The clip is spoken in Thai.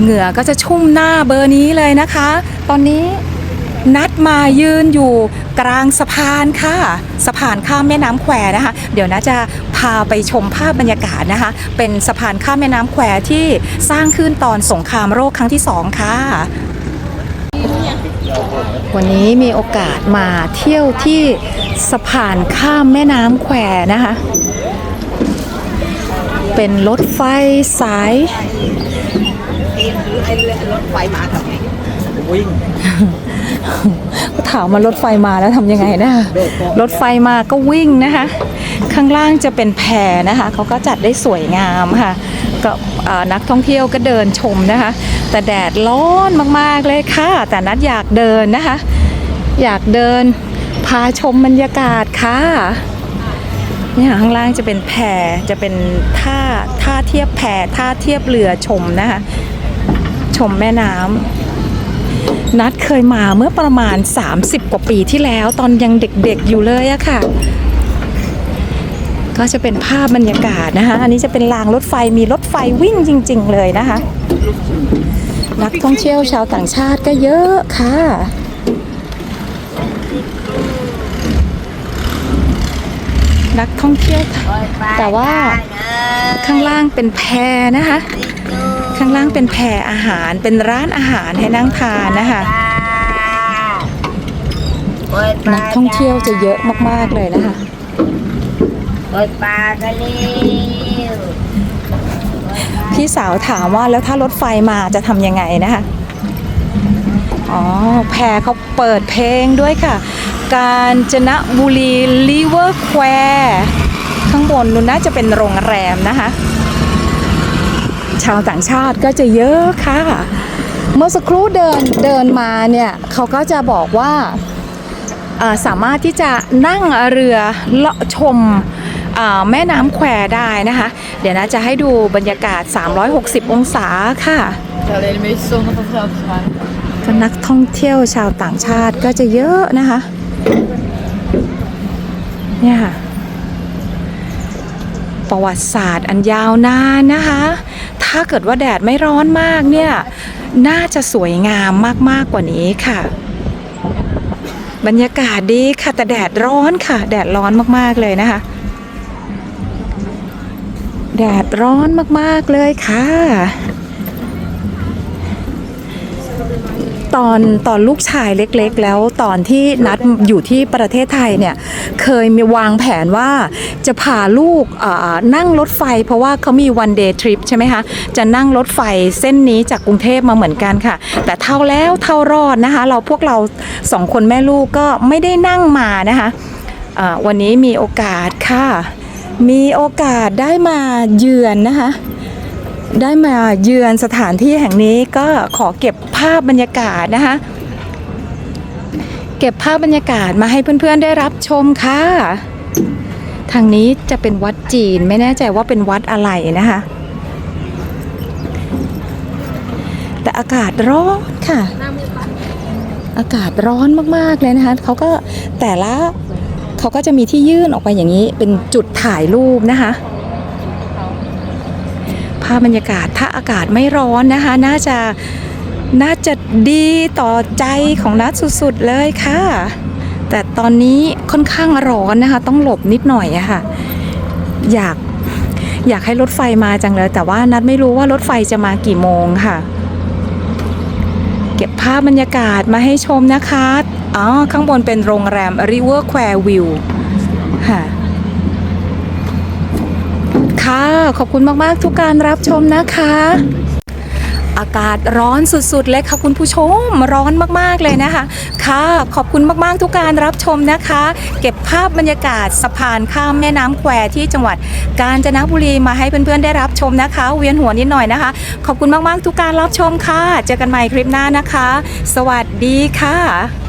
เหงื่อก็จะชุ่มหน้าเบอร์นี้เลยนะคะ ตอนนี้นัดมายืนอยู่กลางสะพานค่ะ สะพานข้ามแม่น้ำแควนะคะ เดี๋ยวนะจะพาไปชมภาพบรรยากาศนะคะ เป็นสะพานข้ามแม่น้ำแควที่สร้างขึ้นตอนสงครามโลกครั้งที่สองค่ะวันนี้มีโอกาสมาเที่ยวที่สะพานข้ามแม่น้ำแควนะคะ เป็นรถไฟสาย หรือไอ้รถไฟมาทำไรกันวิ่งถามมารถไฟมาแล้วทำยังไงนะ รถไฟมาก็วิ่งนะคะ ข้างล่างจะเป็นแพนะคะ เขาก็จัดได้สวยงามค่ะ ก็นักท่องเที่ยวก็เดินชมนะคะ แต่แดดร้อนมากๆเลยค่ะ แต่นัดอยากเดินนะคะ อยากเดินพาชมบรรยากาศค่ะเนี่ยข้างล่างจะเป็นแพจะเป็นท่าท่าเทียบแพท่าเทียบเรือชมนะคะ ชมแม่น้ำนัดเคยมาเมื่อประมาณ 30 กว่าปีที่แล้ว ตอนยังเด็กๆอยู่เลยอะค่ะ ก็จะเป็นภาพบรรยากาศนะคะ อันนี้จะเป็นรางรถไฟมีรถไฟวิ่งจริง ๆ เลยนะคะ นักท่องเที่ยวชาวต่างชาติก็เยอะค่ะนักท่องเที่ยวแต่ว่าข้างล่างเป็นแพนะคะางล่างเป็นแพรอาหารเป็นร้านอาหารให้นั่งทานนะคะ นักท่องเที่ยวจะเยอะมากๆเลยนะคะเปิดปากกันเร็วพี่สาวถามว่าแล้วถ้ารถไฟมาจะทำยังไงนะคะ อ๋อ แพรเขาเปิดเพลงด้วยค่ะ การจนบุรีลิเวอร์แควร์ข้างบนนู้นน่าจะเป็นโรงแรมนะคะ ชาวต่างชาติก็จะเยอะค่ะ เมื่อสักครู่เดินเดินมาเนี่ยเขาก็จะบอกว่าสามารถที่จะนั่งเรือเลาะชมแม่น้ำแควได้นะคะ เดี๋ยวนะจะให้ดูบรรยากาศ 360 องศาค่ะก็นักท่องเที่ยวชาวต่างชาติก็จะเยอะนะคะ เนี่ยค่ะ ประวัติศาสตร์อันยาวนานนะคะ ถ้าเกิดว่าแดดไม่ร้อนมากเนี่ย น่าจะสวยงามมากๆกว่านี้ค่ะ บรรยากาศดีค่ะแต่แดดร้อนค่ะ แดดร้อนมากๆเลยนะคะ แดดร้อนมากๆเลยค่ะ ตอนตอนลูกชายเล็กๆ แล้วตอนที่นัดอยู่ที่ประเทศไทยเนี่ยเคยมีวางแผนว่าจะพาลูกนั่งรถไฟ เพราะว่าเขามี one day trip ใช่ไหมคะจะนั่งรถไฟเส้นนี้จากกรุงเทพมาเหมือนกันค่ะ แต่เท่าแล้วเท่ารอดนะคะ เราพวกเราสองคนแม่ลูกก็ไม่ได้นั่งมานะคะเอ่อวันนี้มีโอกาสค่ะ มีโอกาสได้มาเยือนนะคะ ได้มาเยือนสถานที่แห่งนี้ก็ขอเก็บภาพบรรยากาศนะคะ เก็บภาพบรรยากาศมาให้เพื่อนๆได้รับชมค่ะ ทางนี้จะเป็นวัดจีนไม่แน่ใจว่าเป็นวัดอะไรนะคะ แต่อากาศร้อนค่ะ อากาศร้อนมากๆเลยนะคะเขาก็แต่ละเขาก็จะมีที่ยื่นออกไปอย่างนี้เป็นจุดถ่ายรูปนะคะาพบรรยากาศถ้าอากาศไม่ร้อนนะคะ น่าจะน่าจะดีต่อใจของนัดสุดๆเลยค่ะ แต่ตอนนี้ค่อนข้างร้อนนะคะ ต้องหลบนิดหน่อยอะค่ะ อยากอยากให้รถไฟมาจังเลย แต่ว่านัดไม่รู้ว่ารถไฟจะมากี่โมงค่ะ เก็บภาพบรรยากาศมาให้ชมนะคะ อ๋อ ข้างบนเป็นโรงแรม River Quay View ค่ะ ค่ะ ขอบคุณมาก ๆ ทุกการรับชมนะคะ อากาศร้อนสุด ๆ เลยค่ะคุณผู้ชม ร้อนมาก ๆ เลยนะคะ ค่ะ ขอบคุณมาก ๆ ทุกการรับชมนะคะ เก็บภาพบรรยากาศสะพานข้ามแม่น้ำแควที่จังหวัดกาญจนบุรีมาให้เพื่อน ๆ ได้รับชมนะคะ เวียนหัวนิดหน่อยนะคะ ขอบคุณมาก ๆ ทุกการรับชมค่ะ เจอกันใหม่คลิปหน้านะคะ สวัสดีค่ะ